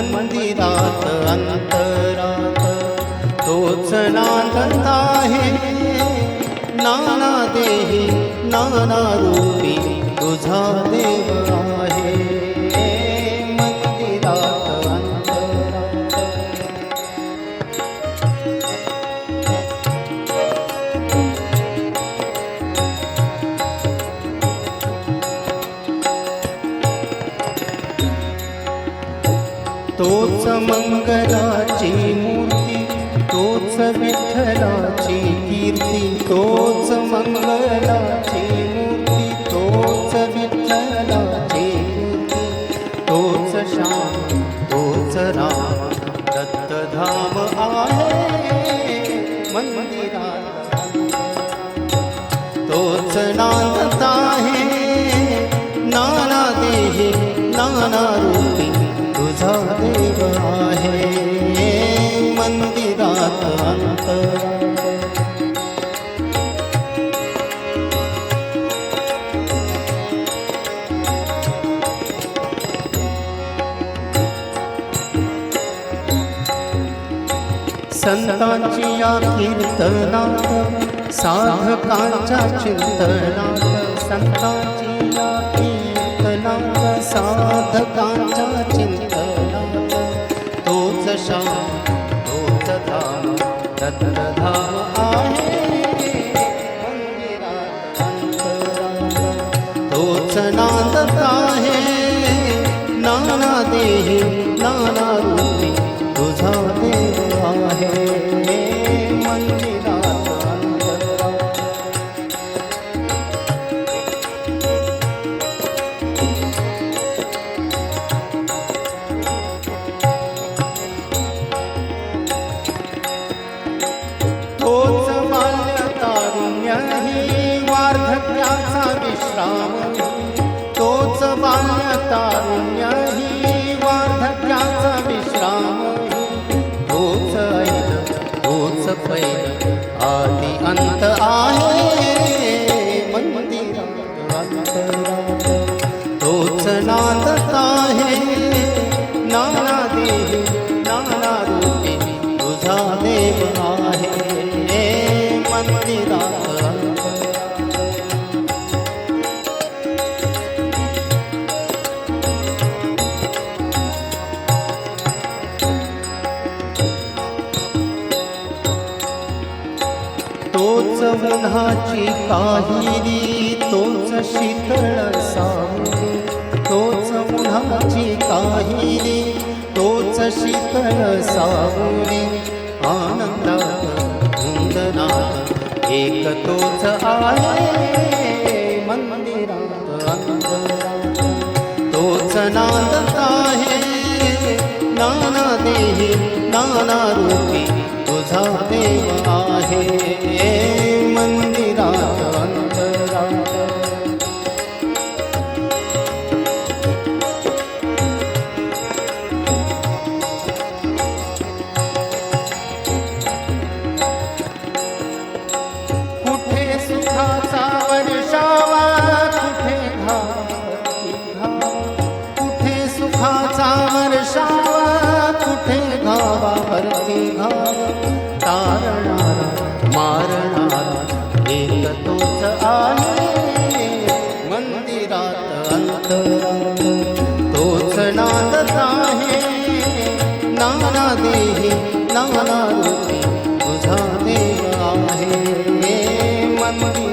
मंदिरात अंतरात. तोच नांदत आहे. नाना देही नाना रूपी तुझा देव आहे. तोच मंगलाची मूर्ती तोच विठ्ठलाची कीर्ती तोच मंगलाची मूर्ती तोच विठ्ठलाची कीर्ती तोच श्याम तोच राम दत्तधाम आहे मंदिरा तोच नानता आहे नाना देही नाना संतांची या कीर्तनात साधकांच्या चिंतनात संतांची या कीर्तनात साधकांच्या चिंतनात तोच शाम तोच धाम दत्तधाम आहे. तोच नांदत आहे नाना देही वार्धक्याचा विश्राम. तोच बाल्य तारुण्य अंत आहे तोच उन्हाची काहिरी तोच शीतळ सावली तोच उन्हाची काहिरी तोच शीतळ सावली आनंदात धुंदनात एक तोच आहे मंदिरात अंतरात तोच नांदत आहे नाना देही नाना रूपी तुझा देव आहे. वर्षावा कुठे घावा भरती घावा. तारणारा एक तोच आहे. मंदिरात अंतरात तोच नादत आहे. नाना देही नाना रूपी तुझा देव आहे. मंदिर